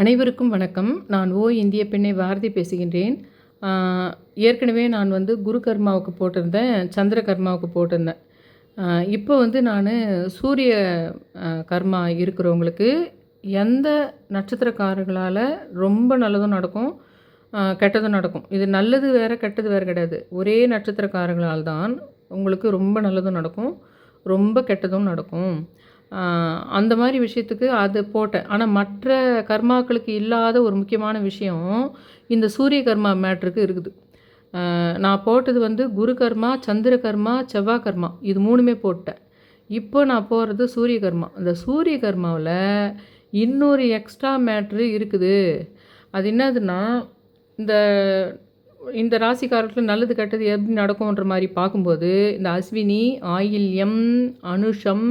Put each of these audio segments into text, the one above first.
அனைவருக்கும் வணக்கம். நான் ஓ இந்திய பெண்ணை பாரதி பேசுகின்றேன். ஏற்கனவே நான் வந்து குரு கர்மாவுக்கு போட்டிருந்தேன் சந்திர கர்மாவுக்கு போட்டிருந்தேன். இப்போ வந்து நான் சூரிய கர்மா இருக்கிறவங்களுக்கு எந்த நட்சத்திரக்காரர்களால் ரொம்ப நல்லதும் நடக்கும் கெட்டதும் நடக்கும். இது நல்லது வேறு கெட்டது வேறு கிடையாது. ஒரே நட்சத்திரக்காரர்களால் தான் உங்களுக்கு ரொம்ப நல்லதும் நடக்கும் ரொம்ப கெட்டதும் நடக்கும். அந்த மாதிரி விஷயத்துக்கு அது போட்டேன். ஆனால் மற்ற கர்மாக்களுக்கு இல்லாத ஒரு முக்கியமான விஷயம் இந்த சூரிய கர்மா மேட்ருக்கு இருக்குது. நான் போட்டது வந்து குரு கர்மா சந்திர கர்மா செவ்வாய் கர்மா. இது மூணுமே போட்டேன். இப்போ நான் போகிறது சூரிய கர்மா. அந்த சூரிய கர்மாவில் இன்னொரு எக்ஸ்ட்ரா மேட்ரு இருக்குது. அது என்னதுன்னா இந்த இந்த ராசிக்காரர்களுக்கு நல்லது கெட்டது எப்படி நடக்கும்ன்ற மாதிரி பார்க்கும்போது இந்த அஸ்வினி ஆயில்யம் அனுஷம்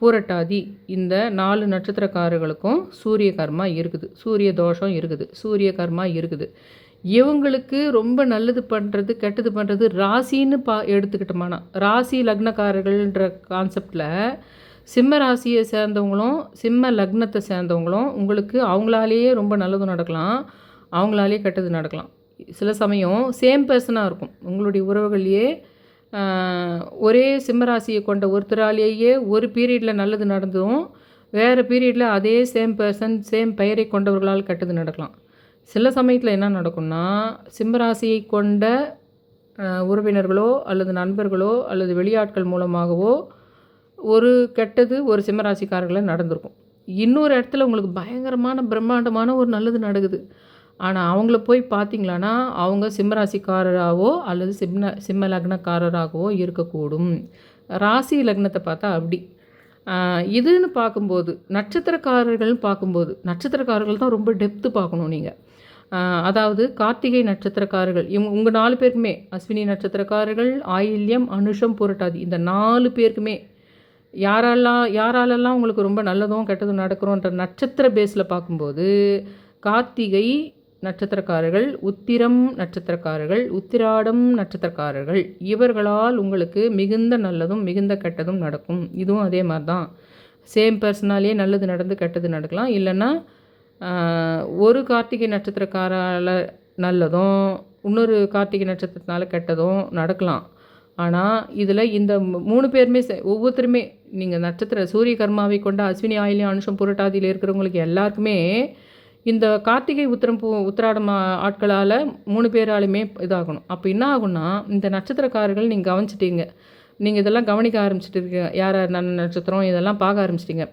பூரட்டாதி இந்த நாலு நட்சத்திரக்காரர்களுக்கும் சூரிய கர்மா இருக்குது. சூரிய தோஷம் இருக்குது. சூரிய கர்மா இருக்குது. இவங்களுக்கு ரொம்ப நல்லது பண்ணுறது கெட்டது பண்ணுறது ராசின்னு பா எடுத்துக்கிட்டோமானா ராசி லக்னக்காரர்கள்ன்ற கான்செப்டில் சிம்ம ராசியை சேர்ந்தவங்களும் சிம்ம லக்னத்தை சேர்ந்தவங்களும் உங்களுக்கு அவங்களாலேயே ரொம்ப நல்லது நடக்கலாம். அவங்களாலேயே கெட்டது நடக்கலாம். சில சமயம் சேம் பர்சனாக இருக்கும். உங்களுடைய உறவுகள்லேயே ஒரே சிம்மராசியை கொண்ட ஒருத்தராலேயே ஒரு பீரியடில் நல்லது நடந்தும் வேறு பீரியடில் அதே சேம் பர்சன் சேம் பெயரை கொண்டவர்களால் கெட்டது நடக்கலாம். சில சமயத்தில் என்ன நடக்கும்னா சிம்மராசியை கொண்ட உறவினர்களோ அல்லது நண்பர்களோ அல்லது வெளியாட்கள் மூலமாகவோ ஒரு கெட்டது ஒரு சிம்மராசிக்காரர்களை நடந்திருக்கும். இன்னொரு இடத்துல உங்களுக்கு பயங்கரமான பிரம்மாண்டமான ஒரு நல்லது நடக்குது. ஆனால் அவங்கள போய் பார்த்தீங்களான்னா அவங்க சிம்மராசிக்காரராகவோ அல்லது சிம்ம சிம்ம லக்னக்காரராகவோ இருக்கக்கூடும். ராசி லக்னத்தை பார்த்தா அப்படி. இதுன்னு பார்க்கும்போது நட்சத்திரக்காரர்கள்னு பார்க்கும்போது நட்சத்திரக்காரர்கள் தான் ரொம்ப டெப்த்து பார்க்கணும் நீங்கள் அதாவது கார்த்திகை நட்சத்திரக்காரர்கள் இவங்க உங்கள் நாலு பேருக்குமே அஸ்வினி நட்சத்திரக்காரர்கள் ஆயில்யம் அனுஷம் புரட்டாதி இந்த நாலு பேருக்குமே யாரெல்லாம் யாராலெல்லாம் உங்களுக்கு ரொம்ப நல்லதும் கெட்டதும் நடக்கிறோன்ற நட்சத்திர பேஸில் பார்க்கும்போது கார்த்திகை நட்சத்திரக்காரர்கள் உத்திரம் நட்சத்திரக்காரர்கள் உத்திராடம் நட்சத்திரக்காரர்கள் இவர்களால் உங்களுக்கு மிகுந்த நல்லதும் மிகுந்த கெட்டதும் நடக்கும். இதுவும் அதே மாதிரி தான் சேம் பர்சனாலே நல்லது நடந்து கெட்டது நடக்கலாம். இல்லைன்னா ஒரு கார்த்திகை நட்சத்திரக்காரால் நல்லதும் இன்னொரு கார்த்திகை நட்சத்திரத்தினால கெட்டதும் நடக்கலாம். ஆனால் இதில் இந்த மூணு பேருமே ஒவ்வொருத்தருமே நீங்கள் நட்சத்திர சூரிய கர்மாவை கொண்ட அஸ்வினி ஆயிலியம் அனுஷம் புரட்டாதியில் இருக்கிறவங்களுக்கு எல்லாருக்குமே இந்த கார்த்திகை உத்திரம் பூ உத்திராடம் ஆட்களால் மூணு பேராலுமே இதாகணும். அப்போ என்ன ஆகும்னா இந்த நட்சத்திரக்காரர்கள் நீங்கள் கவனிச்சிட்டீங்க. நீங்கள் இதெல்லாம் கவனிக்க ஆரம்பிச்சிட்டு இருக்கீங்க யார் யார் நல்ல நட்சத்திரம் இதெல்லாம் பார்க்க ஆரம்பிச்சிட்டிங்க.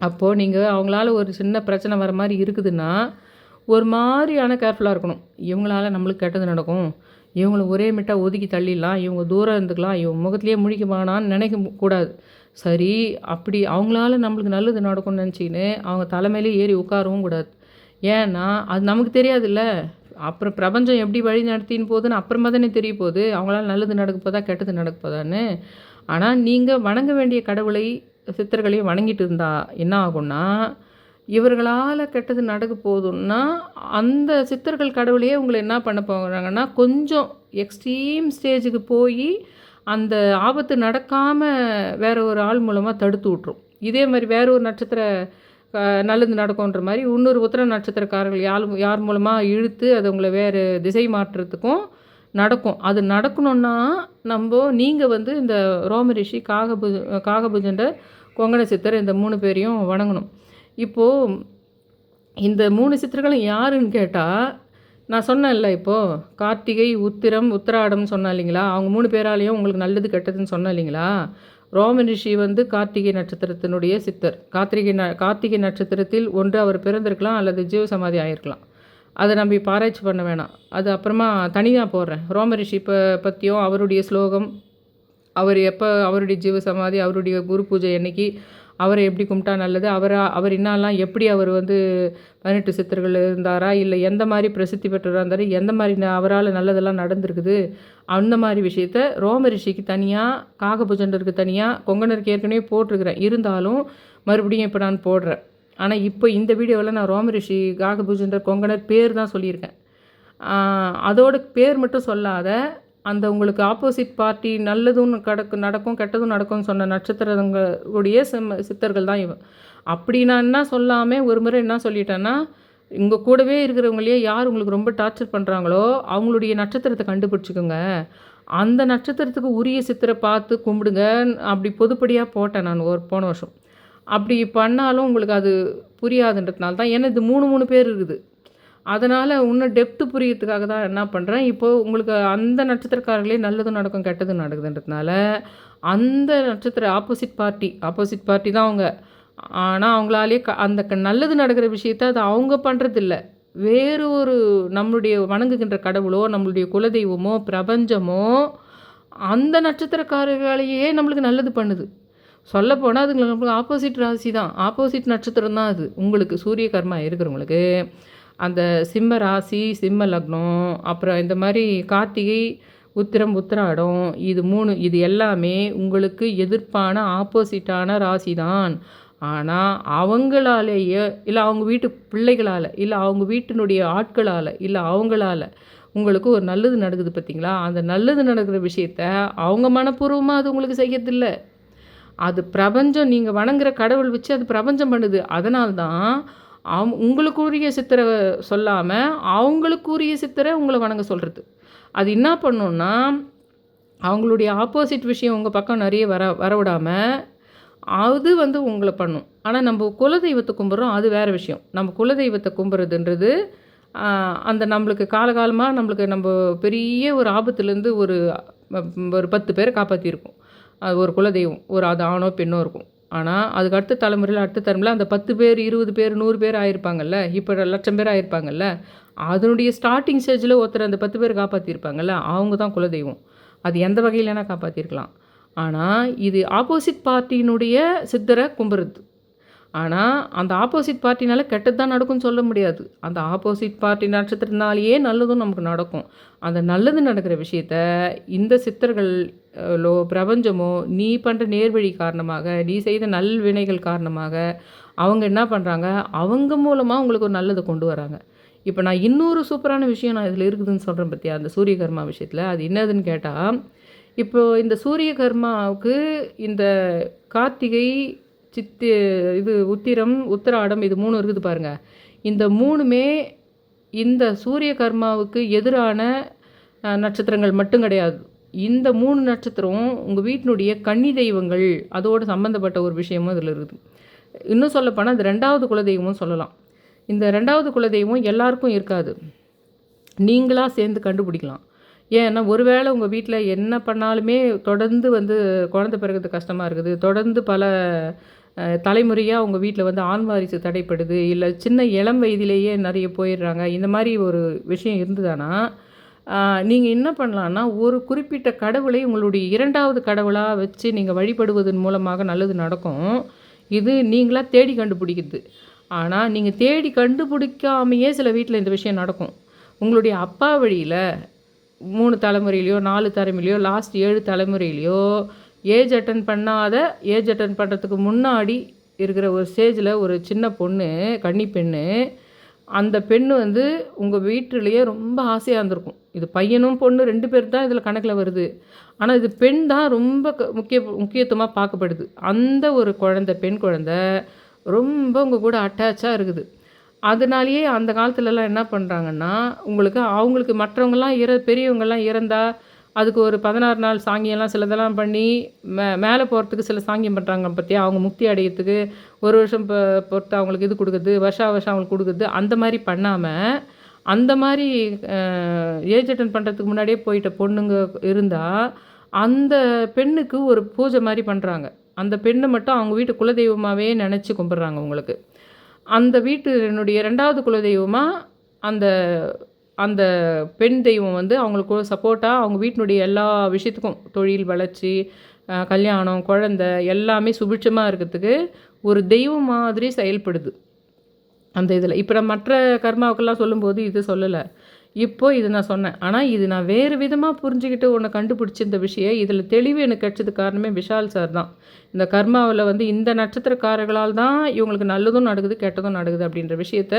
அப்போது நீங்கள் அவங்களால ஒரு சின்ன பிரச்சனை வர மாதிரி இருக்குதுன்னா ஒரு மாதிரியான கேர்ஃபுல்லாக இருக்கணும். இவங்களால நம்மளுக்கு கெட்டது நடக்கும். இவங்கள ஒரே மிட்டா ஒதுக்கி தள்ளிடலாம். இவங்க தூரம் இருந்துக்கலாம். இவங்க முகத்திலேயே முழிக்க வேணான்னு நினைக்க கூடாது. சரி அப்படி அவங்களால நம்மளுக்கு நல்லது நடக்கும்னு நினச்சிக்கின்னு அவங்க தலைமையிலே ஏறி உட்காரவும் கூடாது. ஏன்னா அது நமக்கு தெரியாதுல்ல. அப்புறம் பிரபஞ்சம் எப்படி வழி நடத்தின்னு போகுதுன்னு அப்புறமா தானே தெரிய போகுது. அவங்களால நல்லது நடக்க போதா கெட்டது நடக்க போதான்னு. ஆனால் நீங்கள் வணங்க வேண்டிய கடவுளை சித்தர்களையும் வணங்கிட்டு இருந்தா என்ன ஆகும்னா இவர்களால் கெட்டது நடக்க போதும்னா அந்த சித்தர்கள் கடவுளையே உங்களை என்ன பண்ண போகிறாங்கன்னா கொஞ்சம் எக்ஸ்ட்ரீம் ஸ்டேஜுக்கு போய் அந்த ஆபத்து நடக்காமல் வேற ஒரு ஆள் மூலமாக தடுத்து விட்ரும் இதே மாதிரி வேற ஒரு நட்சத்திர நல்லது நடக்கும்ன்ற மாதிரி இன்னொரு உத்தர நட்சத்திரக்காரர்கள் யார் யார் மூலமாக இழுத்து அது உங்களை வேறு திசை மாற்றுறதுக்கும் நடக்கும். அது நடக்கணும்னா நம்ம நீங்கள் வந்து இந்த ரோமரிஷி காகபுஜ காகபுஜண்ட கொங்கண சித்தர் இந்த மூணு பேரையும் வணங்கணும். இப்போது இந்த மூணு சித்திரங்களும் யாருன்னு கேட்டால் நான் சொன்னேன்ல இப்போது கார்த்திகை உத்திரம் உத்திராடம்னு சொன்னேன் இல்லைங்களா? அவங்க மூணு பேராலையும் உங்களுக்கு நல்லது கெட்டதுன்னு சொன்னேன் இல்லைங்களா? ரோம ரிஷி வந்து கார்த்திகை நட்சத்திரத்தினுடைய சித்தர். கார்த்திகை ந கார்த்திகை நட்சத்திரத்தில் ஒன்று அவர் பிறந்திருக்கலாம் அல்லது ஜீவ சமாதி ஆயிருக்கலாம். அதை நம்ம இப்போ ஆராய்ச்சி பண்ண வேணாம். அது அப்புறமா தனியாக போடுறேன். ரோம ரிஷி ப பற்றியும் அவருடைய ஸ்லோகம் அவர் எப்போ அவருடைய ஜீவ சமாதி அவருடைய குரு பூஜை என்னைக்கு அவரை எப்படி கும்பிட்டா நல்லது? அவரை அவர் என்னெல்லாம் எப்படி அவர் வந்து பதினெட்டு சித்தர்கள் இருந்தாரா? இல்லை எந்த மாதிரி பிரசித்தி பெற்றவராக இருந்தார்? எந்த மாதிரி ந- அவரால் நல்லதெல்லாம் நடந்திருக்குது? அந்த மாதிரி விஷயத்த ரோம ரிஷிக்கு தனியாக காகபுஜண்டருக்கு தனியாக கொங்கனருக்கு ஏற்கனவே போட்டிருக்கிறேன். இருந்தாலும் மறுபடியும் இப்போ நான் போடுறேன். ஆனால் இப்போ இந்த வீடியோவில் நான் ரோம ரிஷி காகபுஜண்டர் கொங்கனர் பேர் தான் சொல்லியிருக்கேன். அதோட பேர் மட்டும் சொல்லாத அந்த உங்களுக்கு ஆப்போசிட் பார்ட்டி நல்லதும் கடக்கு நடக்கும் கெட்டதும் நடக்கும்னு சொன்ன நட்சத்திரங்களுடைய சிம்ம சித்தர்கள் தான் இவன் அப்படி நான் என்ன சொல்லாமல் ஒரு முறை என்ன சொல்லிட்டேன்னா உங்கள் கூடவே இருக்கிறவங்களையே யார் உங்களுக்கு ரொம்ப டார்ச்சர் பண்ணுறாங்களோ அவங்களுடைய நட்சத்திரத்தை கண்டுபிடிச்சிக்கோங்க. அந்த நட்சத்திரத்துக்கு உரிய சித்திரை பார்த்து கும்பிடுங்க அப்படி பொதுப்படியாக போட்டேன் நான் ஒரு போன வருஷம். அப்படி பண்ணாலும் உங்களுக்கு அது புரியாதுன்றதுனால தான். ஏன்னா இது மூணு மூணு பேர் இருக்குது. அதனால் இன்னும் டெப்த்து புரியறதுக்காக தான் என்ன பண்ணுறேன் இப்போது உங்களுக்கு அந்த நட்சத்திரக்காரர்களே நல்லதும் நடக்கும் கெட்டதும் நடக்குதுன்றதுனால அந்த நட்சத்திர ஆப்போசிட் பார்ட்டி ஆப்போசிட் பார்ட்டி தான் அவங்க. ஆனால் அவங்களாலே க அந்த க நல்லது நடக்கிற விஷயத்த அது அவங்க பண்ணுறதில்ல வேறு ஒரு நம்மளுடைய வணங்குகின்ற கடவுளோ நம்மளுடைய குலதெய்வமோ பிரபஞ்சமோ அந்த நட்சத்திரக்காரர்களையே நம்மளுக்கு நல்லது பண்ணுது. சொல்லப்போனால் அதுங்களுக்கு நம்மளுக்கு ஆப்போசிட் ராசி தான். ஆப்போசிட் நட்சத்திரம் தான் அது. உங்களுக்கு சூரிய கர்மா இருக்கிறவங்களுக்கு அந்த சிம்ம ராசி சிம்ம லக்னம் அப்புறம் இந்த மாதிரி கார்த்திகை உத்திரம் உத்திராடம் இது மூணு இது எல்லாமே உங்களுக்கு எதிர்ப்பான ஆப்போசிட்டான ராசி தான் ஆனால் அவங்களாலேயே இல்லை அவங்க வீட்டு பிள்ளைகளால் இல்லை அவங்க வீட்டினுடைய ஆட்களால் இல்லை அவங்களால உங்களுக்கு ஒரு நல்லது நடக்குது பார்த்தீங்களா அந்த நல்லது நடக்கிற விஷயத்த அவங்க மனப்பூர்வமாக அது உங்களுக்கு செய்யறதில்ல. அது பிரபஞ்சம் நீங்கள் வணங்குற கடவுள் வச்சு அது பிரபஞ்சம் பண்ணுது. அதனால்தான் அவ் உங்களுக்குரிய சித்திரை சொல்லாமல் அவங்களுக்குரிய சித்திரை உங்களை வணங்க சொல்கிறது அது என்ன பண்ணுன்னா அவங்களுடைய ஆப்போசிட் விஷயம் உங்கள் பக்கம் நிறைய வர வரவிடாமல் அது வந்து உங்களை பண்ணும். ஆனால் நம்ம குலதெய்வத்தை கும்பிட்றோம் அது வேறு விஷயம். நம்ம குலதெய்வத்தை கும்பிட்றதுன்றது அந்த நம்மளுக்கு காலகாலமாக நம்மளுக்கு நம்ம பெரிய ஒரு ஆபத்துலேருந்து ஒரு ஒரு பத்து பேரை காப்பாற்றியிருக்கோம் அது ஒரு குலதெய்வம். ஒரு அது ஆணோ பெண்ணோ இருக்கும். ஆனால் அதுக்கு அடுத்த தலைமுறையில் அடுத்த தலைமுறையில் அந்த பத்து பேர் இருபது பேர் நூறு பேர் ஆயிருப்பாங்கல்ல? இப்போ லட்சம் பேர் ஆயிருப்பாங்கல்ல? அதனுடைய ஸ்டார்டிங் ஸ்டேஜில் ஒருத்தர் அந்த பத்து பேர் காப்பாற்றிருப்பாங்கல்ல அவங்க தான் குலதெய்வம். அது எந்த வகையிலனா காப்பாற்றிருக்கலாம் ஆனால் இது ஆப்போசிட் பார்ட்டியினுடைய சித்தரை கும்புறது. ஆனால் அந்த ஆப்போசிட் பார்ட்டினால கெட்டது தான் நடக்கும்னு சொல்ல முடியாது. அந்த ஆப்போசிட் பார்ட்டி நட்சத்திரத்தினாலேயே நல்லதும் நமக்கு நடக்கும். அந்த நல்லது நடக்கிற விஷயத்த இந்த சித்தர்கள் லோ பிரபஞ்சமோ நீ பண்ணுற நேர்வழி காரணமாக நீ செய்த நல்வினைகள் காரணமாக அவங்க என்ன பண்ணுறாங்க அவங்க மூலமாக உங்களுக்கு ஒரு நல்லதை கொண்டு வராங்க. இப்போ நான் இன்னொரு சூப்பரான விஷயம் நான் இதில் இருக்குதுன்னு சொல்கிறேன் பற்றியா அந்த சூரிய கர்மா விஷயத்தில். அது என்னதுன்னு கேட்டால் இப்போது இந்த சூரிய கர்மாவுக்கு இந்த கார்த்திகை சித்தி இது உத்திரம் உத்திராடம் இது மூணு இருக்குது பாருங்கள் இந்த மூணுமே இந்த சூரிய கர்மாவுக்கு எதிரான நட்சத்திரங்கள் மட்டும் கிடையாது. இந்த மூணு நட்சத்திரம் உங்கள் வீட்டினுடைய கன்னி தெய்வங்கள் அதோடு சம்மந்தப்பட்ட ஒரு விஷயமும் இதில் இருக்குது. இன்னும் சொல்லப்போனால் இந்த ரெண்டாவது குலதெய்வமும் சொல்லலாம். இந்த ரெண்டாவது குலதெய்வம் எல்லாருக்கும் இருக்காது. நீங்களாக சேர்ந்து கண்டுபிடிக்கலாம். ஏன்னா ஒருவேளை உங்கள் வீட்டில் என்ன பண்ணாலுமே தொடர்ந்து வந்து குழந்த பிறகுது கஷ்டமாக இருக்குது. தொடர்ந்து பல தலைமுறையாக அவங்க வீட்டில் வந்து ஆண் வாரிசு தடைப்படுது இல்லை சின்ன இளம் வயதிலேயே நிறைய போயிடுறாங்க இந்த மாதிரி ஒரு விஷயம் இருந்ததுன்னா நீங்கள் என்ன பண்ணலான்னா ஒரு குறிப்பிட்ட கடவுளை உங்களுடைய இரண்டாவது கடவுளாக வச்சு நீங்கள் வழிபடுவதன் மூலமாக நல்லது நடக்கும். இது நீங்களாக தேடி கண்டுபிடிக்குது ஆனால் நீங்கள் தேடி கண்டுபிடிக்காமையே சில வீட்டில் இந்த விஷயம் நடக்கும். உங்களுடைய அப்பா வழியில் மூணு தலைமுறையிலையோ நாலு தலைமுறையிலையோ லாஸ்ட் ஏழு தலைமுறையிலையோ ஏஜ் அட்டன் பண்ணாத ஏஜ் அட்டன் பண்ணுறதுக்கு முன்னாடி இருக்கிற ஒரு ஸ்டேஜில் ஒரு சின்ன பொண்ணு கன்னி பெண்ணு அந்த பெண்ணு வந்து உங்கள் வீட்டிலேயே ரொம்ப ஆசையாக இருந்திருக்கும். இது பையனும் பொண்ணு ரெண்டு பேர் தான் இதில் கணக்கில் வருது. ஆனால் இது பெண் தான் ரொம்ப முக்கிய முக்கியத்துவமாக பார்க்கப்படுது. அந்த ஒரு குழந்த பெண் குழந்த ரொம்ப உங்கள் கூட அட்டாச்சாக இருக்குது. அதனாலேயே அந்த காலத்துலலாம் என்ன பண்ணுறாங்கன்னா உங்களுக்கு அவங்களுக்கு மற்றவங்கெல்லாம் இற பெரியவங்கள்லாம் இறந்தால் அதுக்கு ஒரு பதினாறு நாள் சாங்கியெல்லாம் சிலதெல்லாம் பண்ணி மே மேலே போகிறதுக்கு சில சாங்கியம் பண்ணுறாங்க பார்த்தியா அவங்க முக்தி அடையிறதுக்கு ஒரு வருஷம் பொறுத்து அவங்களுக்கு இது கொடுக்குறது வருஷா வருஷம் அவங்களுக்கு கொடுக்குறது அந்த மாதிரி பண்ணாமல் அந்த மாதிரி ஏஜ் அட்டன் பண்ணுறதுக்கு முன்னாடியே போயிட்ட பொண்ணுங்க இருந்தால் அந்த பெண்ணுக்கு ஒரு பூஜை மாதிரி பண்ணுறாங்க அந்த பெண்ணை மட்டும் அவங்க வீட்டு குலதெய்வமாகவே நினச்சி கும்பிட்றாங்க உங்களுக்கு. அந்த வீட்டு என்னுடைய ரெண்டாவது குலதெய்வமாக அந்த அந்த பெண் தெய்வம் வந்து அவங்களுக்கு சப்போர்ட்டாக அவங்க வீட்டினுடைய எல்லா விஷயத்துக்கும் தொழில் வளர்ச்சி கல்யாணம் குழந்த எல்லாமே சுபிட்சமாக இருக்கிறதுக்கு ஒரு தெய்வம் மாதிரி செயல்படுது. அந்த இதில். இப்போ நான் மற்ற கர்மாவுக்கெல்லாம் சொல்லும்போது இது சொல்லலை. இப்போது இது நான் சொன்னேன். ஆனால் இது நான் வேறு விதமாக புரிஞ்சுக்கிட்டு உன்னை கண்டுபிடிச்ச இந்த விஷயம் இதில் தெளிவு எனக்கு கிடைச்சது காரணமே விஷால் சார் தான். இந்த கர்மாவில் வந்து இந்த நட்சத்திரக்காரர்களால் தான் இவங்களுக்கு நல்லதும் நடக்குது கெட்டதும் நடக்குது அப்படின்ற விஷயத்த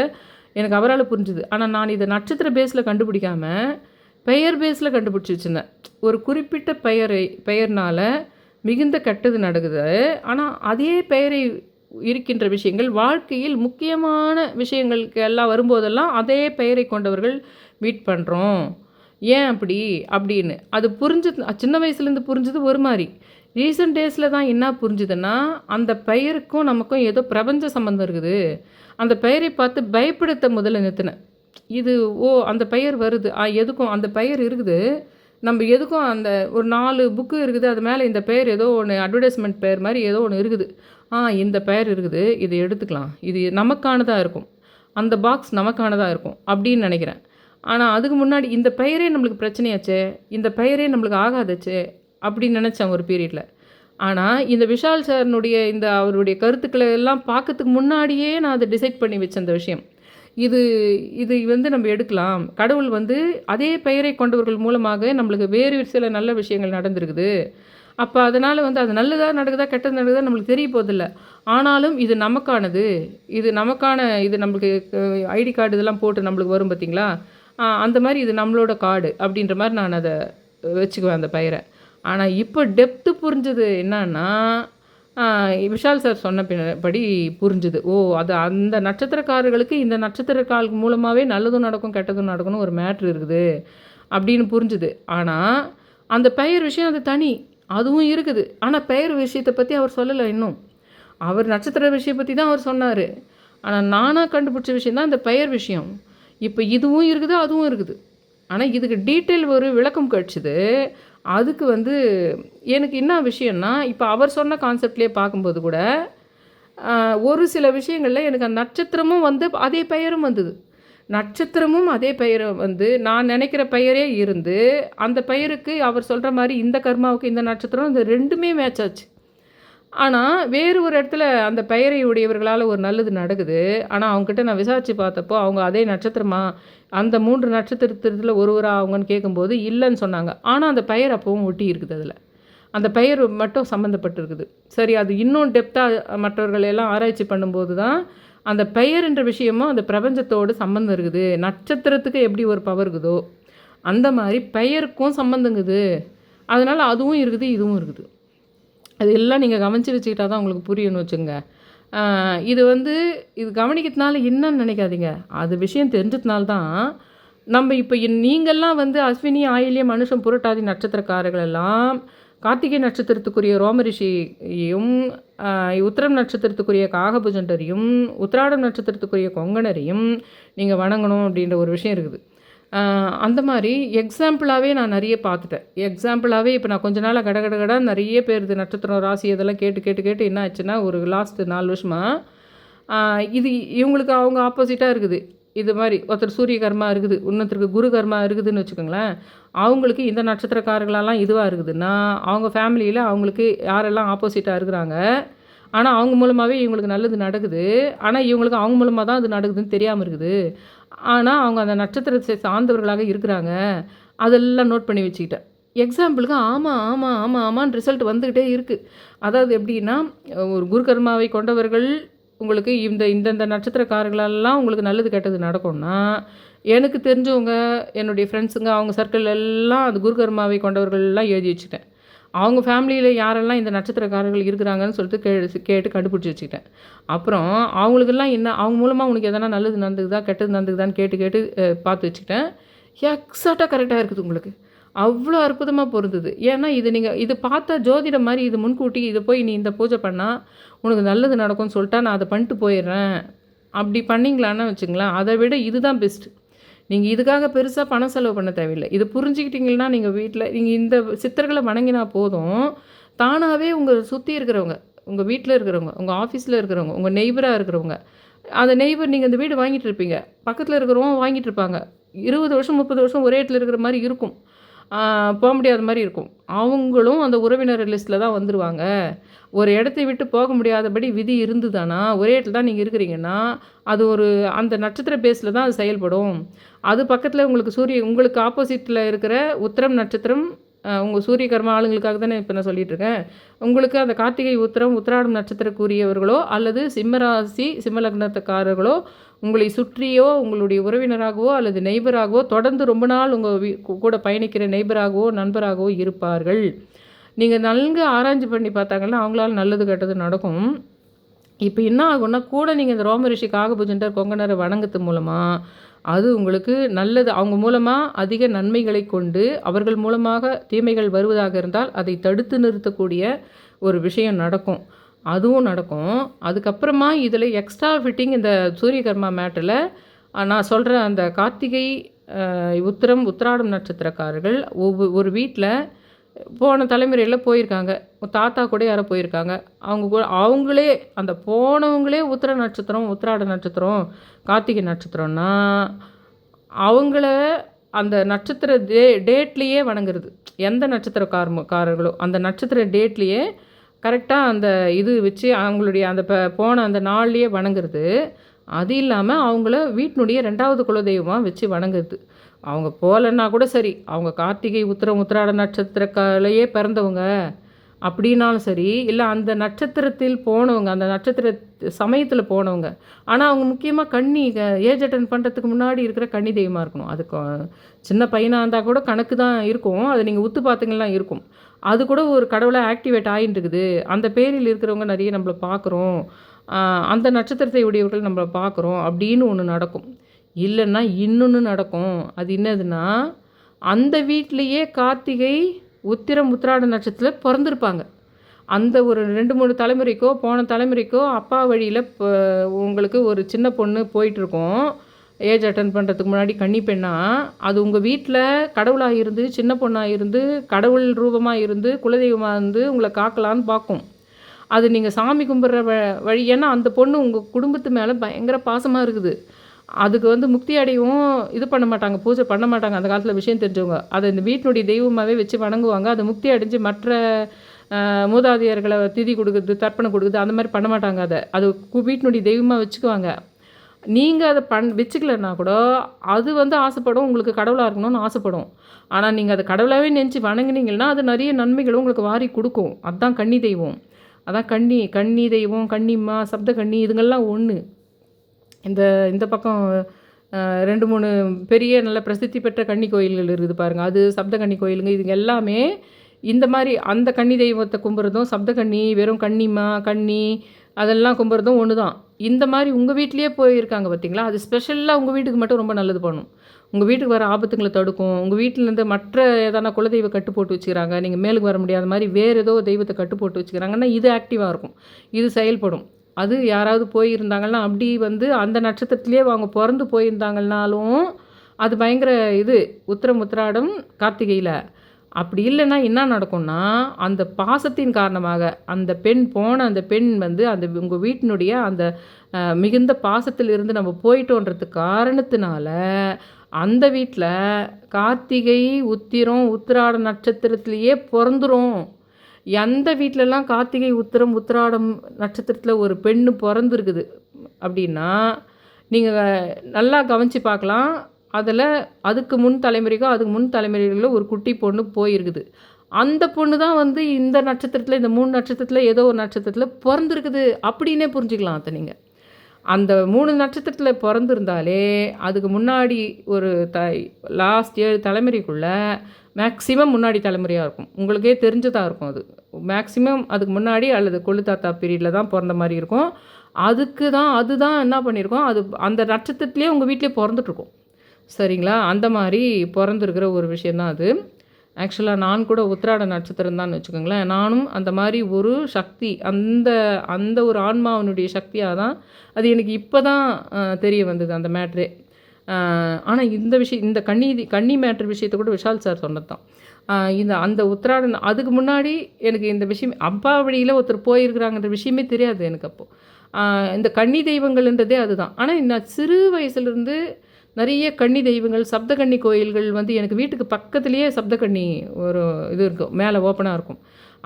எனக்கு அவரால் புரிஞ்சுது. ஆனால் நான் இதை நட்சத்திர பேஸில் கண்டுபிடிக்காமல் பெயர் பேஸில் கண்டுபிடிச்சி வச்சுருந்தேன். ஒரு குறிப்பிட்ட பெயரை பெயர்னால் மிகுந்த கெட்டது நடக்குது. ஆனால் அதே பெயரை இருக்கின்ற விஷயங்கள் வாழ்க்கையில் முக்கியமான விஷயங்களுக்கு எல்லாம் வரும்போதெல்லாம் அதே பெயரை கொண்டவர்கள் மீட் பண்ணுறோம் ஏன் அப்படி? அப்படின்னு. அது புரிஞ்சது சின்ன வயசுலேருந்து புரிஞ்சது ஒரு மாதிரி. ரீசெண்ட் டேஸில் தான் என்ன புரிஞ்சுதுன்னா அந்த பெயருக்கும் நமக்கும் ஏதோ பிரபஞ்ச சம்மந்தம் இருக்குது. அந்த பெயரை பார்த்து பயப்படுத்த முதல்ல நிறுத்தினேன் இது ஓ அந்த பெயர் வருது. ஆ எதுக்கும் அந்த பெயர் இருக்குது. நம்ம எதுக்கும் அந்த ஒரு நாலு புக்கு இருக்குது அது மேலே இந்த பெயர் ஏதோ ஒன்று அட்வர்டைஸ்மெண்ட் பெயர் மாதிரி ஏதோ ஒன்று இருக்குது. ஆ இந்த பெயர் இருக்குது இதை எடுத்துக்கலாம். இது நமக்கானதாக இருக்கும். அந்த பாக்ஸ் நமக்கானதாக இருக்கும் அப்படின்னு நினைக்கிறேன். ஆனால் அதுக்கு முன்னாடி இந்த பெயரே நம்மளுக்கு பிரச்சனையாச்சே இந்த பெயரே நம்மளுக்கு ஆகாதச்சே அப்படின்னு நினச்சேன் ஒரு பீரியடில் ஆனால் இந்த விஷால் சார்னுடைய இந்த அவருடைய கருத்துக்களை எல்லாம் பார்க்கறதுக்கு முன்னாடியே நான் அதை டிசைட் பண்ணி வச்சேன் அந்த விஷயம். இது இது வந்து நம்ம எடுக்கலாம். கடவுள் வந்து அதே பெயரை கொண்டவர்கள் மூலமாக நம்மளுக்கு வேறு சில நல்ல விஷயங்கள் நடந்திருக்குது. அப்போ அதனால் வந்து அது நல்லதாக நடக்குதா கெட்டது நடக்குதா நம்மளுக்கு தெரிய போதில்ல ஆனாலும் இது நமக்கானது. இது நமக்கான இது நம்மளுக்கு ஐடி கார்டு இதெல்லாம் போட்டு நம்மளுக்கு வரும் பார்த்திங்களா அந்த மாதிரி இது நம்மளோட கார்டு அப்படின்ற மாதிரி நான் அதை வச்சுக்குவேன் அந்த பெயரை. ஆனால் இப்போ டெப்த்து புரிஞ்சது என்னன்னா விஷால் சார் சொன்ன படி புரிஞ்சுது. ஓ அது அந்த நட்சத்திரக்காரர்களுக்கு இந்த நட்சத்திரக்கால் மூலமாகவே நல்லதும் நடக்கும் கெட்டதும் நடக்கணும் ஒரு மேட்ரு இருக்குது அப்படின்னு புரிஞ்சுது. ஆனால் அந்த பெயர் விஷயம் அது தனி அதுவும் இருக்குது. ஆனால் பெயர் விஷயத்தை பற்றி அவர் சொல்லலை இன்னும். அவர் நட்சத்திர விஷயம் பற்றி தான் அவர் சொன்னார். ஆனால் நானாக கண்டுபிடிச்ச விஷயம் தான் அந்த பெயர் விஷயம். இப்போ இதுவும் இருக்குது அதுவும் இருக்குது. ஆனால் இதுக்கு டீட்டெயில் ஒரு விளக்கம் கிடச்சிது அதுக்கு வந்து எனக்கு என்ன விஷயம்னா இப்போ அவர் சொன்ன கான்செப்ட்லேயே பார்க்கும்போது கூட ஒரு சில விஷயங்களில் எனக்கு அந்த நட்சத்திரமும் வந்து அதே பெயரும் வந்தது. நட்சத்திரமும் அதே பெயரை வந்து நான் நினைக்கிற பெயரே இருந்து அந்த பெயருக்கு அவர் சொல்கிற மாதிரி இந்த கர்மாவுக்கு இந்த நட்சத்திரம் இந்த ரெண்டுமே மேட்ச் ஆச்சு. ஆனால் வேறு ஒரு இடத்துல அந்த பெயரை உடையவர்களால் ஒரு நல்லது நடக்குது. ஆனால் அவங்ககிட்ட நான் விசாரித்து பார்த்தப்போ அவங்க அதே நட்சத்திரமா அந்த மூன்று நட்சத்திரத்தில் ஒருவராக அவங்கன்னு கேட்கும்போது இல்லைன்னு சொன்னாங்க. ஆனால் அந்த பெயர் அப்பவும் ஒட்டி இருக்குது அதில். அந்த பெயர் மட்டும் சம்மந்தப்பட்டிருக்குது சரி அது இன்னும் டெப்த்தாக மற்றவர்கள் எல்லாம் ஆராய்ச்சி பண்ணும்போது தான் அந்த பெயர் என்ற விஷயமும் அந்த பிரபஞ்சத்தோடு சம்மந்தம் இருக்குது. நட்சத்திரத்துக்கு எப்படி ஒரு பவர் இருக்குதோ அந்த மாதிரி பெயருக்கும் சம்மந்தங்குது அதனால் அதுவும் இருக்குது இதுவும் இருக்குது. அது எல்லாம் நீங்கள் கவனித்து வச்சுக்கிட்டா தான் உங்களுக்கு புரியணும் வச்சுங்க இது வந்து இது கவனிக்கிறதுனால என்னன்னு நினைக்காதீங்க. அது விஷயம் தெரிஞ்சதுனால தான் நம்ம இப்போ நீங்கள்லாம் வந்து அஸ்வினி ஆயிலிய மனுஷன் புரட்டாதி நட்சத்திரக்காரர்கள் எல்லாம் கார்த்திகை நட்சத்திரத்துக்குரிய ரோமரிஷியையும் உத்திரம் நட்சத்திரத்துக்குரிய காகபுஜண்டரையும் உத்திராடம் நட்சத்திரத்துக்குரிய கொங்கனரையும் நீங்கள் வணங்கணும் அப்படின்ற ஒரு விஷயம் இருக்குது. அந்த மாதிரி எக்ஸாம்பிளாகவே நான் நிறைய பார்த்துட்டேன். எக்ஸாம்பிளாகவே இப்போ நான் கொஞ்ச நாளாக கட கட கட நிறைய பேர் இது நட்சத்திரம் ராசி இதெல்லாம் கேட்டு கேட்டு கேட்டு என்ன ஆச்சுன்னா ஒரு லாஸ்ட்டு நாலு வருஷமாக இது இவங்களுக்கு அவங்க ஆப்போசிட்டாக இருக்குது. இது மாதிரி ஒருத்தர் சூரிய கர்மா இருக்குது இன்னொருத்தருக்கு குரு கர்மா இருக்குதுன்னு வச்சுக்கோங்களேன் அவங்களுக்கு இந்த நட்சத்திரக்காரர்களெல்லாம் இதுவாக இருக்குதுன்னா அவங்க ஃபேமிலியில் அவங்களுக்கு யாரெல்லாம் ஆப்போசிட்டாக இருக்கிறாங்க ஆனால் அவங்க மூலமாகவே இவங்களுக்கு நல்லது நடக்குது. ஆனால் இவங்களுக்கு அவங்க மூலமாக தான் அது நடக்குதுன்னு தெரியாமல் இருக்குது. ஆனால் அவங்க அந்த நட்சத்திரத்தை சார்ந்தவர்களாக இருக்கிறாங்க. அதெல்லாம் நோட் பண்ணி வச்சுக்கிட்டேன். எக்ஸாம்பிளுக்கு ஆமாம் ஆமாம் ஆமாம் ஆமான்னு ரிசல்ட் வந்துக்கிட்டே இருக்குது அதாவது எப்படின்னா ஒரு குருகர்மாவை கொண்டவர்கள் உங்களுக்கு இந்த இந்தந்த நட்சத்திரக்காரர்களெல்லாம் உங்களுக்கு நல்லது கெட்டது நடக்கும்னா எனக்கு தெரிஞ்சவங்க என்னுடைய ஃப்ரெண்ட்ஸுங்க அவங்க சர்க்கிள் எல்லாம் அது குருகர்மாவை கொண்டவர்கள்லாம் எழுதி வச்சுட்டேன் அவங்க ஃபேமிலியில் யாரெல்லாம் இந்த நட்சத்திரக்காரர்கள் இருக்கிறாங்கன்னு சொல்லிட்டு கே கேட்டு கண்டுபிடிச்சி வச்சுக்கிட்டேன். அப்புறம் அவங்களுக்கெல்லாம் என்ன அவங்க மூலமாக உனக்கு எதனா நல்லது நடந்துக்குதா கெட்டது நடந்துக்குதான்னு கேட்டு கேட்டு பார்த்து வச்சுக்கிட்டேன். எக்ஸாக்டாக கரெக்டாக இருக்குது உங்களுக்கு. அவ்வளோ அற்புதமாக பொருந்தது. ஏன்னா இது நீங்கள் இது பார்த்தா ஜோதிடம் மாதிரி இது முன்கூட்டி இதை போய் நீ இந்த பூஜை பண்ணால் உனக்கு நல்லது நடக்கும்னு சொல்லிட்டா நான் அதை பண்ணிட்டு போயிடுறேன். அப்படி பண்ணிங்களான்னு வச்சுங்களேன். அதை விட இதுதான் பெஸ்ட்டு நீங்கள் இதுக்காக பெருசாக பணம் செலவு பண்ண தேவையில்லை. இது புரிஞ்சுக்கிட்டீங்கன்னா நீங்கள் வீட்டில் நீங்கள் இந்த சித்தர்களை வணங்கினா போதும். தானாகவே உங்கள் சுற்றி இருக்கிறவங்க உங்கள் வீட்டில் இருக்கிறவங்க உங்கள் ஆஃபீஸில் இருக்கிறவங்க உங்கள் நெய்பராக இருக்கிறவங்க அந்த நெய்பர் நீங்கள் இந்த வீடு வாங்கிட்டு இருப்பீங்க. பக்கத்தில் இருக்கிறவங்க வாங்கிட்டு இருப்பாங்க. இருபது வருஷம் முப்பது வருஷம் ஒரே இடத்துல இருக்கிற மாதிரி இருக்கும். போக முடியாத மாதிரி இருக்கும். அவங்களும் அந்த உறவினர் லிஸ்ட்டில் தான் வந்துடுவாங்க ஒரு இடத்தை விட்டு போக முடியாதபடி விதி இருந்துதானா? ஒரே இடத்துல தான் நீங்கள் இருக்கிறீங்கன்னா அது ஒரு அந்த நட்சத்திர பேஸில் தான் அது செயல்படும். அது பக்கத்தில் உங்களுக்கு சூரிய உங்களுக்கு ஆப்போசிட்டில் இருக்கிற உத்திரம் நட்சத்திரம் உங்கள் சூரிய கர்ம ஆளுங்களுக்காக தானே இப்போ நான் சொல்லிகிட்டு இருக்கேன். உங்களுக்கு அந்த கார்த்திகை உத்திரம் உத்திராடம் நட்சத்திரக்குரியவர்களோ அல்லது சிம்மராசி சிம்மலக்னத்துக்காரர்களோ உங்களை சுற்றியோ உங்களுடைய உறவினராகவோ அல்லது நெய்பராகவோ தொடர்ந்து ரொம்ப நாள் உங்கள் கூட பயணிக்கிற நெய்பராகவோ நண்பராகவோ இருப்பார்கள். நீங்கள் நன்கு ஆராய்ச்சி பண்ணி பார்த்தாங்கன்னா அவங்களால நல்லது கெட்டது நடக்கும். இப்போ என்ன ஆகும்னா கூட நீங்கள் இந்த ரோமரிஷி காகபூஜன்டர் கொங்கனரை வணங்கத்து மூலமாக அது உங்களுக்கு நல்லது அவங்க மூலமாக அதிக நன்மைகளை கொண்டு அவர்கள் மூலமாக தீமைகள் வருவதாக இருந்தால் அதை தடுத்து நிறுத்தக்கூடிய ஒரு விஷயம் நடக்கும். அதுவும் நடக்கும். அதுக்கப்புறமா இதில் எக்ஸ்ட்ரா ஃபிட்டிங் இந்த சூரியகர்மா மேட்டில் நான் சொல்கிற அந்த கார்த்திகை உத்திரம் உத்திராடம் நட்சத்திரக்காரர்கள் ஒவ்வொரு ஒரு வீட்டில் போன தலைமுறையில் போயிருக்காங்க. தாத்தா கூட யாரோ போயிருக்காங்க. அவங்க கூட அவங்களே அந்த போனவங்களே உத்திர நட்சத்திரம் உத்திராட நட்சத்திரம் கார்த்திகை நட்சத்திரம்னா அவங்கள அந்த நட்சத்திர டே டேட்லேயே வணங்குறது. எந்த நட்சத்திரக்காரமோ காரர்களோ அந்த நட்சத்திர டேட்லேயே கரெக்டாக அந்த இது வச்சு அவங்களுடைய அந்த ப போன அந்த நாள்லேயே வணங்குறது. அது இல்லாமல் அவங்கள வீட்டினுடைய ரெண்டாவது குலதெய்வமாக வச்சு வணங்குறது. அவங்க போகலன்னா கூட சரி அவங்க கார்த்திகை உத்திரம் உத்திராட நட்சத்திரக்காலையே பிறந்தவங்க அப்படின்னாலும் சரி இல்லை அந்த நட்சத்திரத்தில் போனவங்க அந்த நட்சத்திர சமயத்தில் போனவங்க. ஆனால் அவங்க முக்கியமாக கன்னி ஏஜ் அட்டன் பண்ணுறதுக்கு முன்னாடி இருக்கிற கன்னி தெய்வமாக இருக்கணும். அதுக்கு சின்ன பையனாக இருந்தால் கூட கணக்கு தான் இருக்கும். அதை நீங்கள் உத்து பார்த்தீங்கன்னா இருக்கும். அது கூட ஒரு கடவுளாக ஆக்டிவேட் ஆகிட்டு இருக்குது அந்த பேரில் இருக்கிறவங்க நிறைய நம்மளை பார்க்குறோம். அந்த நட்சத்திரத்தை உடையவர்கள் நம்மளை பார்க்குறோம் அப்படின்னு ஒன்று நடக்கும். இல்லைன்னா இன்னொன்று நடக்கும். அது என்னதுன்னா அந்த வீட்லேயே கார்த்திகை உத்திரம் உத்திராட நட்சத்திரத்தில் பிறந்திருப்பாங்க. அந்த ஒரு ரெண்டு மூணு தலைமுறைக்கோ போன தலைமுறைக்கோ அப்பா வழியில் இப்போ உங்களுக்கு ஒரு சின்ன பொண்ணு போயிட்டுருக்கோம். ஏஜ் அட்டன் பண்ணுறதுக்கு முன்னாடி கன்னி பெண்ணாக அது உங்கள் வீட்டில் கடவுளாக இருந்து சின்ன பொண்ணாக இருந்து கடவுள் ரூபமாக இருந்து குலதெய்வமாக இருந்து உங்களை காக்கலான்னு பார்க்கும். அது நீங்கள் சாமி கும்பிட்ற வ வழி ஏன்னா அந்த பொண்ணு உங்கள் குடும்பத்து மேலே பயங்கர பாசமாக இருக்குது. அதுக்கு வந்து முக்தி அடையவும் இது பண்ண மாட்டாங்க பூஜை பண்ண மாட்டாங்க அந்த காலத்தில் விஷயம் தெரிஞ்சவங்க. அதை இந்த வீட்டினுடைய தெய்வமாகவே வச்சு வணங்குவாங்க. அதை முக்தி அடைஞ்சு மற்ற மூதாதையர்களை திதி கொடுக்குறது தர்ப்பணம் கொடுக்குறது அந்த மாதிரி பண்ண மாட்டாங்க அதை. அது கு- வீட்டினுடைய தெய்வமாக வச்சுக்குவாங்க. நீங்கள் அதை பண் வச்சுக்கலன்னா கூட அது வந்து ஆசைப்படும் உங்களுக்கு கடவுளாக இருக்கணும்னு ஆசைப்படும். ஆனால் நீங்கள் அதை கடவுளாகவே நினச்சி வணங்குனீங்கன்னா அது நிறைய நன்மைகளும் உங்களுக்கு வாரி கொடுக்கும். அதுதான் கன்னி தெய்வம். அதான் கன்னி கன்னி தெய்வம் கன்னிம்மா சப்த கன்னி இதுங்கெல்லாம் ஒன்று இந்த இந்த பக்கம் ரெண்டு மூணு பெரிய நல்ல பிரசித்தி பெற்ற கன்னி கோயில்கள் இருக்குது பாருங்கள் அது சப்த கன்னி கோயிலுங்க. இதுங்க எல்லாமே இந்த மாதிரி அந்த கன்னி தெய்வத்தை கும்புறதும் சப்த கன்னி வெறும் கன்னிம்மா கன்னி அதெல்லாம் கும்புறதும் ஒன்று தான் இந்த மாதிரி உங்கள் வீட்லேயே போயிருக்காங்க பார்த்தீங்களா அது ஸ்பெஷலாக உங்கள் வீட்டுக்கு மட்டும் ரொம்ப நல்லது பண்ணும். உங்கள் வீட்டுக்கு வர ஆபத்துங்களை தடுக்கும். உங்கள் வீட்டிலேருந்து மற்ற எதனா குலதெய்வ கட்டு போட்டு வச்சுக்கிறாங்க. நீங்கள் மேலுக்கு வர முடியாத மாதிரி வேறு ஏதோ தெய்வத்தை கட்டு போட்டு வச்சுக்கிறாங்கன்னா இது ஆக்டிவாக இருக்கும். இது செயல்படும். அது யாராவது போயிருந்தாங்கன்னா அப்படி வந்து அந்த நட்சத்திரத்துலேயே அவங்க பிறந்து போயிருந்தாங்கன்னாலும் அது பயங்கர இது. உத்திரம் உத்திராடம் கார்த்திகையில். அப்படி இல்லைன்னா என்ன நடக்கும்னா அந்த பாசத்தின் காரணமாக அந்த பெண் போன அந்த பெண் வந்து அந்த உங்கள் வீட்டினுடைய அந்த மிகுந்த பாசத்தில் இருந்து நம்ம போயிட்டோன்றது காரணத்தினால அந்த வீட்டில் கார்த்திகை உத்திரம் உத்திராட நட்சத்திரத்திலேயே பிறந்துரும். எந்த வீட்டிலலாம் கார்த்திகை உத்திரம் உத்திராடம் நட்சத்திரத்தில் ஒரு பெண்ணு பிறந்துருக்குது அப்படின்னா நீங்கள் நல்லா கவனித்து பார்க்கலாம். அதில் அதுக்கு முன் தலைமுறைக்கோ அதுக்கு முன் தலைமுறைகளோ ஒரு குட்டி பொண்ணு போயிருக்குது. அந்த பொண்ணு தான் வந்து இந்த நட்சத்திரத்தில் இந்த மூணு நட்சத்திரத்தில் ஏதோ ஒரு நட்சத்திரத்தில் பிறந்திருக்குது அப்படின்னே புரிஞ்சுக்கலாம் அதை நீங்கள் அந்த மூணு நட்சத்திரத்தில் பிறந்திருந்தாலே அதுக்கு முன்னாடி ஒரு த லாஸ்ட் ஏழு தலைமுறைக்குள்ளே மேக்ஸிமம் முன்னாடி தலைமுறையாக இருக்கும். உங்களுக்கே தெரிஞ்சதாக இருக்கும் அது. மேக்ஸிமம் அதுக்கு முன்னாடி அல்லது கொள்ளு தாத்தா பீரியடில் தான் பிறந்த மாதிரி இருக்கும். அதுக்கு தான் அதுதான் என்ன பண்ணியிருக்கோம்? அது அந்த நட்சத்திரத்துலேயே உங்கள் வீட்டிலே பிறந்துட்டுருக்கும் சரிங்களா? அந்த மாதிரி பிறந்திருக்கிற ஒரு விஷயந்தான் அது. ஆக்சுவலாக நான் கூட உத்திராட நட்சத்திரம் தான் வச்சுக்கோங்களேன். நானும் அந்த மாதிரி ஒரு சக்தி அந்த அந்த ஒரு ஆன்மாவினுடைய சக்தியாக தான் அது எனக்கு இப்போ தான் தெரிய வந்தது அந்த மேட்ரே. ஆனால் இந்த விஷயம் இந்த கன்னி கன்னி மேட்ரு விஷயத்தை கூட விஷால் சார் சொன்னது தான். இந்த அந்த உத்திராடன் அதுக்கு முன்னாடி எனக்கு இந்த விஷயம் அப்பா வழியில் ஒருத்தர் போயிருக்கிறாங்கன்ற விஷயமே தெரியாது எனக்கு அப்போது இந்த கன்னி தெய்வங்கள்ன்றதே அதுதான். ஆனால் நான் சிறு வயசுலேருந்து நிறைய கன்னி தெய்வங்கள் சப்தகன்னி கோயில்கள் வந்து எனக்கு வீட்டுக்கு பக்கத்துலேயே சப்தகன்னி ஒரு இது இருக்கும். மேலே ஓப்பனாக இருக்கும்.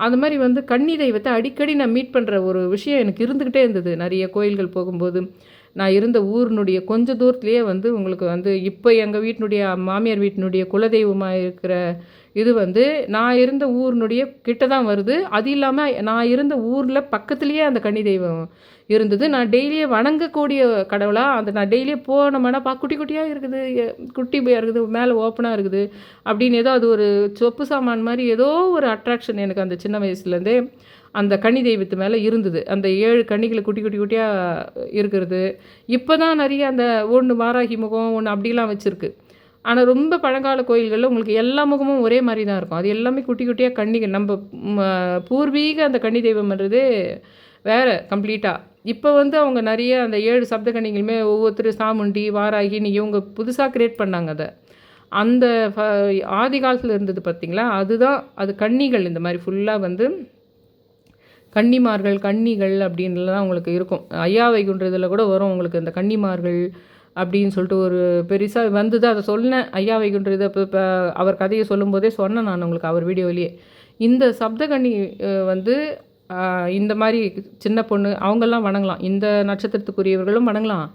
அந்த மாதிரி வந்து கன்னி தெய்வத்தை அடிக்கடி நான் மீட் பண்ணுற ஒரு விஷயம் எனக்கு இருந்துக்கிட்டே இருந்தது. நிறைய கோயில்கள் போகும்போது நான் இருந்த ஊரினுடைய கொஞ்ச தூரத்துலேயே வந்து உங்களுக்கு வந்து இப்போ எங்கள் வீட்டினுடைய மாமியார் வீட்டினுடைய குலதெய்வமாக இருக்கிற இது வந்து நான் இருந்த ஊரினுடைய கிட்ட தான் வருது. அது இல்லாமல் நான் இருந்த ஊரில் பக்கத்துலேயே அந்த கன்னி தெய்வம் இருந்தது. நான் டெய்லியே வணங்கக்கூடிய கடவுளாக அந்த நான் டெய்லியே போனோம்னா பா குட்டி குட்டியாக இருக்குது. குட்டி பையாக இருக்குது. மேலே ஓப்பனாக இருக்குது. அப்படின்னு ஏதோ அது ஒரு சொப்பு சாமான் மாதிரி ஏதோ ஒரு அட்ராக்ஷன் எனக்கு அந்த சின்ன வயசுலேருந்தே அந்த கன்னி தெய்வத்து மேலே இருந்தது. அந்த ஏழு கன்னிகளை குட்டி குட்டி குட்டியாக இருக்கிறது. இப்போ தான் நிறைய அந்த ஒன்று வாராகி முகம் ஒன்று அப்படிலாம் வச்சுருக்கு. ஆனால் ரொம்ப பழங்கால கோயில்களில் உங்களுக்கு எல்லா முகமும் ஒரே மாதிரி தான் இருக்கும். அது எல்லாமே குட்டி குட்டியாக கன்னிகள் நம்ம பூர்வீக அந்த கன்னி தெய்வம்ன்றதே வேறு கம்ப்ளீட்டாக இப்போ வந்து அவங்க நிறைய அந்த ஏழு சப்த கன்னிகளுமே ஒவ்வொருத்தர் சாமுண்டி வாராகின்னு இவங்க புதுசாக க்ரியேட் பண்ணாங்க அதை. அந்த ஃப- ஆதி காலத்தில் இருந்தது பார்த்திங்களா அதுதான் அது கன்னிகள் இந்த மாதிரி ஃபுல்லாக வந்து கன்னிமார்கள் கன்னிகள் அப்படின்லாம் உங்களுக்கு இருக்கும். ஐயா வைகுன்றதில் கூட வரும் உங்களுக்கு இந்த கன்னிமார்கள் அப்படின்னு சொல்லிட்டு ஒரு பெருசாக வந்தது அதை சொன்னேன். ஐயா வைகுன்றது இப்போ இப்போ அவர் கதையை சொல்லும்போதே சொன்னேன் நான் உங்களுக்கு அவர் வீடியோலேயே. இந்த சப்தகண்ணி வந்து இந்த மாதிரி சின்ன பொண்ணு அவங்கெல்லாம் வணங்கலாம். இந்த நட்சத்திரத்துக்குரியவர்களும் வணங்கலாம்.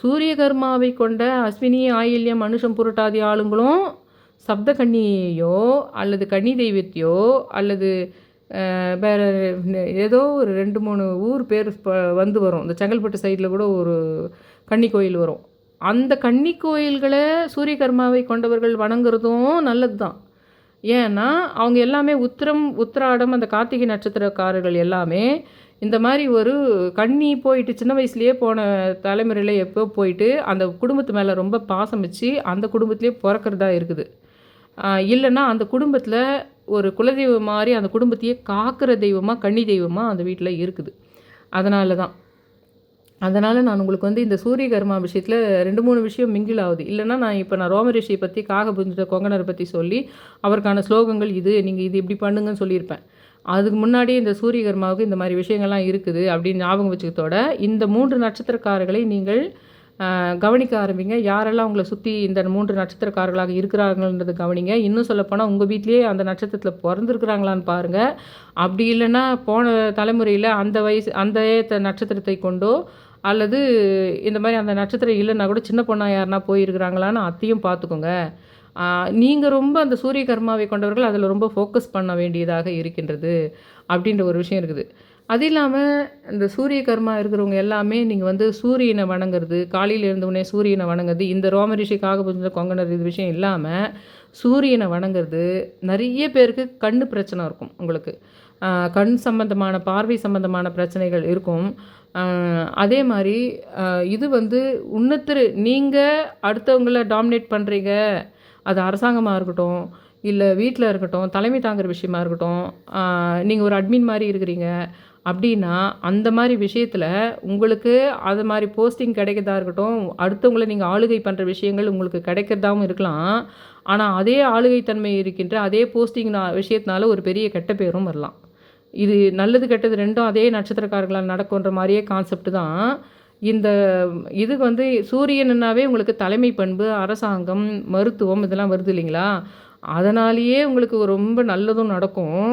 சூரிய கர்மாவை கொண்ட அஸ்வினி ஆயில்யம் மனுஷம் புரட்டாதி ஆளுங்களும் சப்த கன்னியையோ அல்லது கன்னி தெய்வத்தையோ அல்லது அஹ், வேற ஏதோ ஒரு ரெண்டு மூணு ஊர் பேர் வந்து வரும். இந்த செங்கல்பட்டு சைடில் கூட ஒரு கன்னி கோயில் வரும். அந்த கன்னி கோயில்களை சூரிய கர்மாவை கொண்டவர்கள் வணங்குறதும் நல்லது தான் ஏன்னா அவங்க எல்லாமே உத்திரம் உத்திராடம் அந்த கார்த்திகை நட்சத்திரக்காரர்கள் எல்லாமே இந்த மாதிரி ஒரு கண்ணி போயிட்டு சின்ன வயசுலேயே போன தலைமுறையில் எப்போ போயிட்டு அந்த குடும்பத்து மேலே ரொம்ப பாசம் வச்சு அந்த குடும்பத்துலேயே பிறக்கிறதா இருக்குது. இல்லைன்னா அந்த குடும்பத்தில் ஒரு குலதெய்வம் மாதிரி அந்த குடும்பத்தையே காக்கிற தெய்வமாக கன்னி தெய்வமாக அந்த வீட்டில் இருக்குது. அதனால தான் அதனால் நான் உங்களுக்கு வந்து இந்த சூரிய கர்மா விஷயத்தில் ரெண்டு மூணு விஷயம் மிங்கில் ஆகுது. இல்லைன்னா நான் இப்போ நான் ரோமரிஷியை பற்றி காக புரிஞ்சுட்ட கொங்கணரை பற்றி சொல்லி அவருக்கான ஸ்லோகங்கள் இது நீங்கள் இது இப்படி பண்ணுங்கன்னு சொல்லியிருப்பேன். அதுக்கு முன்னாடியே இந்த சூரிய கர்மாவுக்கு இந்த மாதிரி விஷயங்கள்லாம் இருக்குது அப்படின்னு ஞாபகம் வச்சுக்கத்தோட இந்த மூன்று நட்சத்திரக்காரர்களை நீங்கள் கவனிக்க ஆரம்பிங்க. யாரெல்லாம் உங்களை சுற்றி இந்த மூன்று நட்சத்திரக்காரர்களாக இருக்கிறாங்கன்றது கவனிங்க. இன்னும் சொல்லப்போனால் உங்கள் வீட்லேயே அந்த நட்சத்திரத்தில் பிறந்திருக்கிறாங்களான்னு பாருங்கள் அப்படி இல்லைன்னா போன தலைமுறையில் அந்த வயசு அந்த நட்சத்திரத்தை கொண்டோ அல்லது இந்த மாதிரி அந்த நட்சத்திரம் இல்லைன்னா கூட சின்ன பொண்ணாக யாருனா போயிருக்கிறாங்களான்னு அத்தையும் பார்த்துக்கோங்க. நீங்கள் ரொம்ப அந்த சூரிய கர்மாவை கொண்டவர்கள் அதில் ரொம்ப ஃபோக்கஸ் பண்ண வேண்டியதாக இருக்கின்றது அப்படின்ற ஒரு விஷயம் இருக்குது. அது இல்லாமல் இந்த சூரிய கர்மா இருக்கிறவங்க எல்லாமே நீங்கள் வந்து சூரியனை வணங்குறது காலையில் இருந்தவுடனே சூரியனை வணங்குறது இந்த ரோமரிஷி காகபுஜ கொங்கனர் இது விஷயம் இல்லாமல் சூரியனை வணங்குறது நிறைய பேருக்கு கண் பிரச்சனை இருக்கும் உங்களுக்கு. கண் சம்பந்தமான பார்வை சம்பந்தமான பிரச்சனைகள் இருக்கும். அதே மாதிரி இது வந்து உன்னத்திரு நீங்கள் அடுத்தவங்கள டாமினேட் பண்ணுறீங்க அது அரசாங்கமாக இருக்கட்டும் இல்லை வீட்டில் இருக்கட்டும் தலைமை தாங்குற விஷயமா இருக்கட்டும் நீங்கள் ஒரு அட்மின் மாதிரி இருக்கிறீங்க. அப்படின்னா அந்த மாதிரி விஷயத்தில் உங்களுக்கு அது மாதிரி போஸ்டிங் கிடைக்கிறதா இருக்கட்டும் அடுத்தவங்களை நீங்கள் ஆளுகை பண்ணுற விஷயங்கள் உங்களுக்கு கிடைக்கிறதாவும் இருக்கலாம். ஆனால் அதே ஆளுகை தன்மை இருக்கின்ற அதே போஸ்டிங் விஷயத்தினால ஒரு பெரிய கெட்ட பேரும் வரலாம். இது நல்லது கெட்டது ரெண்டும் அதே நட்சத்திரக்காரர்களால் நடக்குன்ற மாதிரியே கான்செப்ட் தான். இந்த இதுக்கு வந்து சூரியனுன்னாவே உங்களுக்கு தலைமை பண்பு அரசாங்கம் மருத்துவம் இதெல்லாம் வருது இல்லைங்களா? அதனாலேயே உங்களுக்கு ரொம்ப நல்லதும் நடக்கும்.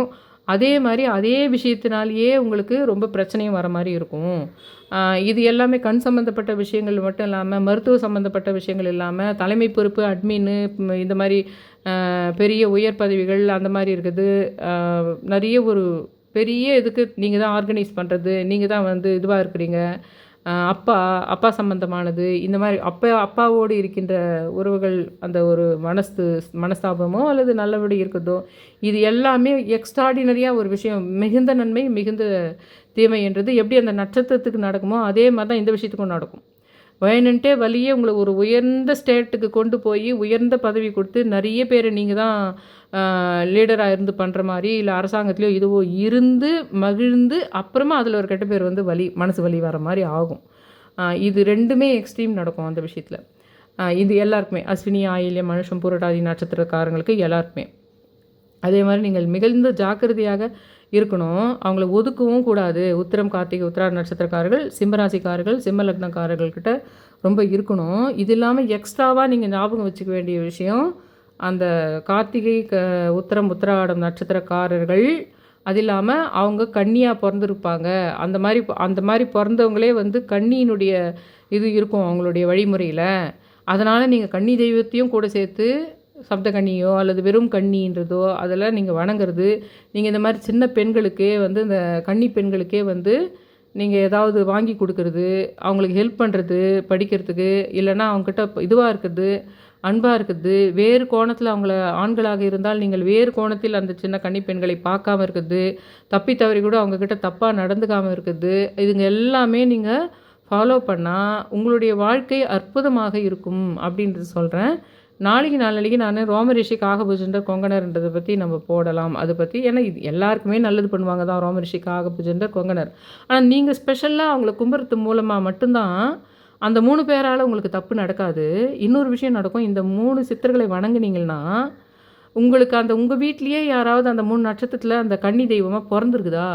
அதே மாதிரி அதே விஷயத்தினாலேயே உங்களுக்கு ரொம்ப பிரச்சனையும் வர மாதிரி இருக்கும். இது எல்லாமே கண் சம்மந்தப்பட்ட விஷயங்கள் மட்டும் இல்லாமல் மருத்துவ சம்மந்தப்பட்ட விஷயங்கள் இல்லாமல் தலைமை பொறுப்பு அட்மின்னு இந்த மாதிரி பெரிய உயர் பதவிகள் அந்த மாதிரி இருக்குது. நிறைய ஒரு பெரிய இதுக்கு நீங்கள் தான் ஆர்கனைஸ் பண்ணுறது நீங்கள் தான் வந்து இதுவாக இருக்கிறீங்க. அப்பா அப்பா சம்பந்தமானது இந்த மாதிரி அப்பா அப்பாவோடு இருக்கின்ற உறவுகள் அந்த ஒரு மனசு மனஸ்தாபமோ அல்லது நல்லபடி இருக்கிறதோ இது எல்லாமே எக்ஸ்ட்ராடினரியாக ஒரு விஷயம். மிகுந்த நன்மை மிகுந்த தீமை என்றது எப்படி அந்த நட்சத்திரத்துக்கு நடக்குமோ அதே மாதிரி தான் இந்த விஷயத்துக்கும் நடக்கும். வேணுன்ட்டே வழியே உங்களை ஒரு உயர்ந்த ஸ்டேட்டுக்கு கொண்டு போய் உயர்ந்த பதவி கொடுத்து நிறைய பேர் நீங்கள் தான் லீடராக இருந்து பண்ணுற மாதிரி இல்லை அரசாங்கத்திலையோ இதுவோ இருந்து மகிழ்ந்து அப்புறமா அதில் ஒரு கெட்ட பேர் வந்து வலி மனசு வலி வர மாதிரி ஆகும். இது ரெண்டுமே எக்ஸ்ட்ரீம் நடக்கும் அந்த விஷயத்தில். இது எல்லாருக்குமே. அஸ்வினி ஆயில்யம் மனுஷம் புரட்டாதி நட்சத்திரக்காரங்களுக்கு எல்லாருக்குமே. அதே மாதிரி நீங்கள் மிகுந்த ஜாக்கிரதையாக இருக்கணும். அவங்கள ஒதுக்கவும் கூடாது. உத்திரம் கார்த்திகை உத்திராட நட்சத்திரக்காரர்கள் சிம்மராசிக்காரர்கள் சிம்ம லக்னக்காரர்கள்கிட்ட ரொம்ப இருக்கணும். இது இல்லாமல் எக்ஸ்ட்ராவாக நீங்கள் ஞாபகம் வச்சுக்க வேண்டிய விஷயம் அந்த கார்த்திகை க உத்திரம் உத்திராடம் நட்சத்திரக்காரர்கள் அது இல்லாமல் அவங்க கன்னியாக பிறந்திருப்பாங்க. அந்த மாதிரி அந்த மாதிரி பிறந்தவங்களே வந்து கன்னியினுடைய இது இருக்கும் அவங்களுடைய வழிமுறையில். அதனால் நீங்கள் கன்னி தெய்வத்தையும் கூட சேர்த்து சப்த கன்னியோ அல்லது வெறும் கன்னின்றதோ அதெல்லாம் நீங்கள் வணங்குறது நீங்கள் இந்த மாதிரி சின்ன பெண்களுக்கே வந்து இந்த கன்னி பெண்களுக்கே வந்து நீங்கள் ஏதாவது வாங்கி கொடுக்கறது அவங்களுக்கு ஹெல்ப் பண்ணுறது படிக்கிறதுக்கு இல்லைன்னா அவங்கக்கிட்ட இதுவாக இருக்குது அன்பாக இருக்குது வேறு கோணத்தில் அவங்கள ஆண்களாக இருந்தால் நீங்கள் வேறு கோணத்தில் அந்த சின்ன கன்னி பெண்களை பார்க்காம இருக்குது தப்பி தவறி கூட அவங்கக்கிட்ட தப்பாக நடந்துக்காமல் இருக்குது இதுங்க எல்லாமே நீங்கள் ஃபாலோ பண்ணால் உங்களுடைய வாழ்க்கை அற்புதமாக இருக்கும் அப்படின்றது சொல்கிறேன் நாளைக்கு நாளைக்கு நான் ரோமரிஷி காகபூஜன்ற கொங்கணர்ன்றதை பற்றி நம்ம போடலாம். அதை பற்றி ஏன்னா இது எல்லாருக்குமே நல்லது பண்ணுவாங்க தான் ரோமரிஷி காகபூஜன்ற கொங்கணர். ஆனால் நீங்கள் ஸ்பெஷலாக அவங்கள கும்புறது மூலமாக மட்டும்தான் அந்த மூணு பேரால் உங்களுக்கு தப்பு நடக்காது. இன்னொரு விஷயம் நடக்கும். இந்த மூணு சித்தர்களை வணங்குனீங்கன்னா உங்களுக்கு அந்த உங்கள் வீட்லேயே யாராவது அந்த மூணு நட்சத்திரத்தில் அந்த கன்னி தெய்வமாக பிறந்திருக்குதா?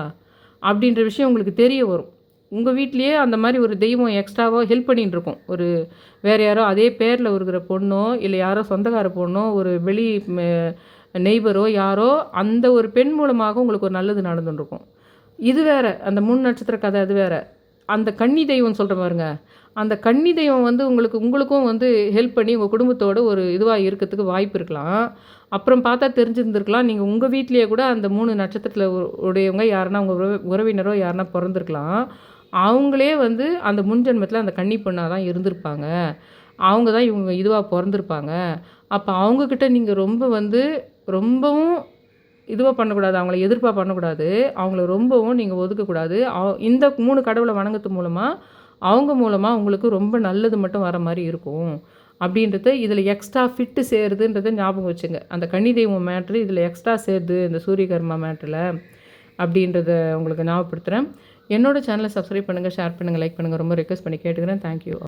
அப்படின்ற விஷயம் உங்களுக்கு தெரிய வரும். உங்கள் வீட்லேயே அந்த மாதிரி ஒரு தெய்வம் எக்ஸ்ட்ராவோ ஹெல்ப் பண்ணிட்டு இருக்கும். ஒரு வேறு யாரோ அதே பேரில் இருக்கிற பொண்ணோ இல்லை யாரோ சொந்தக்கார பொண்ணோ ஒரு வெளி நெய்பரோ யாரோ அந்த ஒரு பெண் மூலமாக உங்களுக்கு ஒரு நல்லது நடந்துருக்கும் இது வேறு அந்த மூணு நட்சத்திர கதை அது வேறு. அந்த கன்னி தெய்வம் சொல்கிற பாருங்க. அந்த கன்னி தெய்வம் வந்து உங்களுக்கு உங்களுக்கும் வந்து ஹெல்ப் பண்ணி உங்கள் குடும்பத்தோட ஒரு இதுவாக இருக்கிறதுக்கு வாய்ப்பு இருக்கலாம். அப்புறம் பார்த்தா தெரிஞ்சிருந்துருக்கலாம். நீங்கள் உங்கள் வீட்லேயே கூட அந்த மூணு நட்சத்திரத்தில் உடையவங்க யாருன்னா உங்கள் உறவு உறவினரோ யாருன்னா பிறந்திருக்கலாம். அவங்களே வந்து அந்த முன்ஜென்மத்தில் அந்த கன்னி பொண்ணாக தான் இருந்திருப்பாங்க. அவங்க தான் இவங்க இதுவாக பிறந்திருப்பாங்க. அப்போ அவங்கக்கிட்ட நீங்கள் ரொம்ப வந்து ரொம்பவும் இதுவாக பண்ணக்கூடாது அவங்கள எதிர்ப்பாக பண்ணக்கூடாது. அவங்கள ரொம்பவும் நீங்கள் ஒதுக்கக்கூடாது. அவ- இந்த மூணு கடவுளை வணங்கத்து மூலமாக அவங்க மூலமாக உங்களுக்கு ரொம்ப நல்லது மட்டும் வர மாதிரி இருக்கும். அப்படின்றது இதில் எக்ஸ்ட்ரா ஃபிட்டு சேருதுன்றதை ஞாபகம் வச்சுங்க. அந்த கன்னி தெய்வம் மேட்ரு இதில் எக்ஸ்ட்ரா சேருது இந்த சூரியகர்மா மேட்ரில் அப்படின்றத உங்களுக்கு ஞாபகப்படுத்துகிறேன் என்னோடய சேனலை சப்ஸ்கிரைப் பண்ணுங்கள் ஷேர் பண்ணுங்கள் லைக் பண்ணுங்கள் ரொம்ப ரிக்வஸ்ட் பண்ணி கேட்டுக்கிறேன். தேங்க்யூ